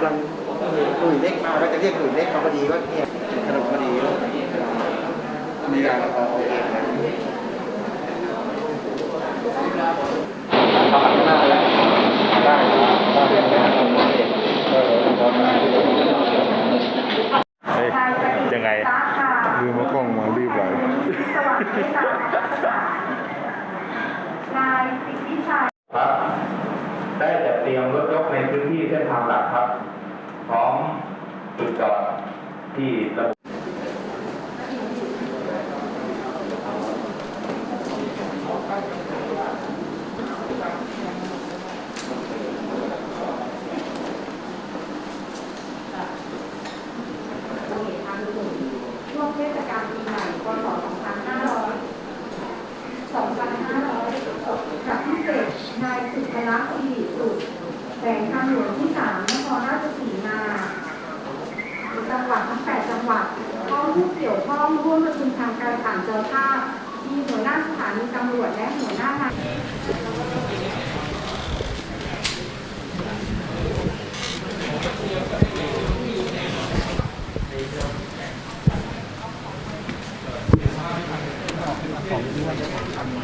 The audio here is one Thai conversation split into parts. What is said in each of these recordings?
ำลังหนุ่ยเล็กมาก็จะเรียกหนุ่ยเล็กมาพอดีว่าเนี่ยขนมพอดีมีการเอาเอาเองนะทำหันหน้าแล้วได้ได้ได้ได้เออพอมาเฮ้ยยังไงตาค่ะลืมเอากล้องมารีบไหลสวัสดีค่ะนายสิทธิชัยค รียมรถยกในพื้นที่เส้นทางหลักครับ พร้อมจุดจอดที่ระบุช่วงเทศกาลปีใหม่พศ2500 2500กับพิเศษนายสุภลักษ์สิริสุขแขวงทางหลวงที่3นครราชสีมาจังหวัดทั้ง8จังหวัดเข้าผู้เกี่ยวข้องร่วมประชุมทางการต่างเจ้าภาพมีหัวหน้าสถานีตำรวจและหัวหน้างานนะครับ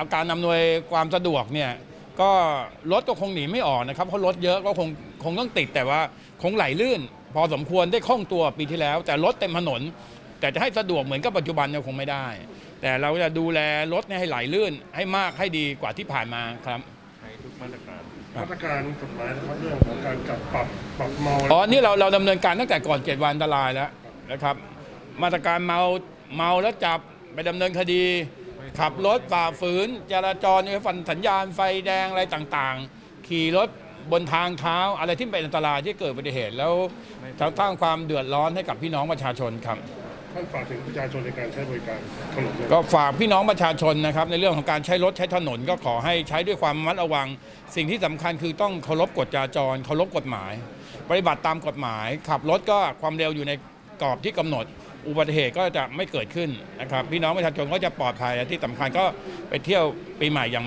อาการอำนวยความสะดวกเนี่ยก็รถก็คงหนีไม่ออกนะครับเพราะรถเยอะก็คงคงต้องติดแต่ว่าคงไหลลื่น พอสมควรได้คล่องตัวปีที่แล้ว แต่รถเต็มถนน แต่จะให้สะดวกเหมือนกับปัจจุบันเนี่ยคงไม่ได้ แต่เราจะดูแลรถเนี่ยให้ไหลลื่นให้มากให้ดีกว่าที่ผ่านมาครับใช้ทุกมาตรการมาตรการกฎหมายนะครับเรื่องของการจับปรับปรับเมาอ๋อนี่เราเราดำเนินการตั้งแต่ก่อนเจ็ดวันอันตรายแล้วนะครับ มาตรการเมาเมาแล้วจับ ไปดำเนินคดี ขับรถฝ่าฝืน จราจรฟันสัญญาณไฟแดงอะไรต่างๆ ขี่รถบนทางเท้าอะไรที่เป็นอันตรายที่เกิดอุบัติเหตุแล้วจะสร้างความเดือดร้อนให้กับพี่น้องประชาชนครับท่านฝากถึงประชาชนในการใช้บริการถนนเนี่ยก็ฝากพี่น้องประชาชนนะครับในเรื่องของการใช้รถใช้ถนนก็ขอให้ใช้ด้วยความระมัดระวัง สิ่งที่สำคัญคือต้องเคารพกฎจราจรเคารพกฎหมาย ปฏิบัติตามกฎหมาย ขับรถก็ความเร็วอยู่ในกรอบที่กำหนด อุบัติเหตุก็จะไม่เกิดขึ้นนะครับพี่น้องประชาชนก็จะปลอดภัยและที่สำคัญก็ไปเที่ยวปีใหม่อย่างมี